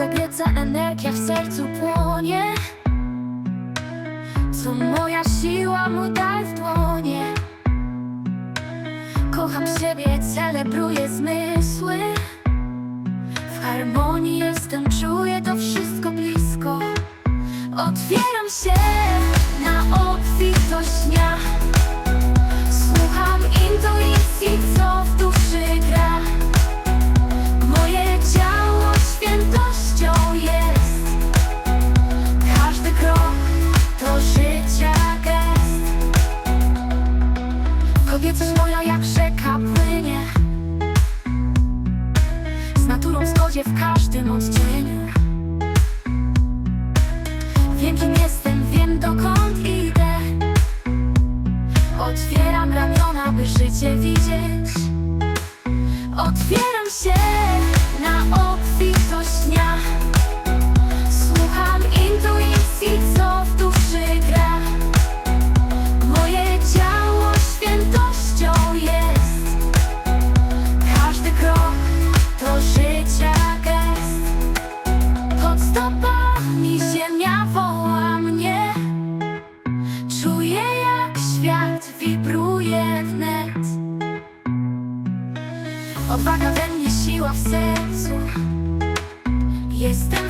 kobieca energia w sercu płonie. To moja siła, mój dar w dłonie. Kocham siebie, celebruję zmysły. W harmonii jestem, czuję to wszystko blisko. Otwieram się na obfitość Kobiecość moja jak rzeka płynie. Z naturą w zgodzie w każdym odcieniu. Wiem kim jestem, wiem dokąd idę. Otwieram ramiona, by życie widzieć. Otwieram wibruje wnet Odwaga we mnie, siła w sercu. Jestem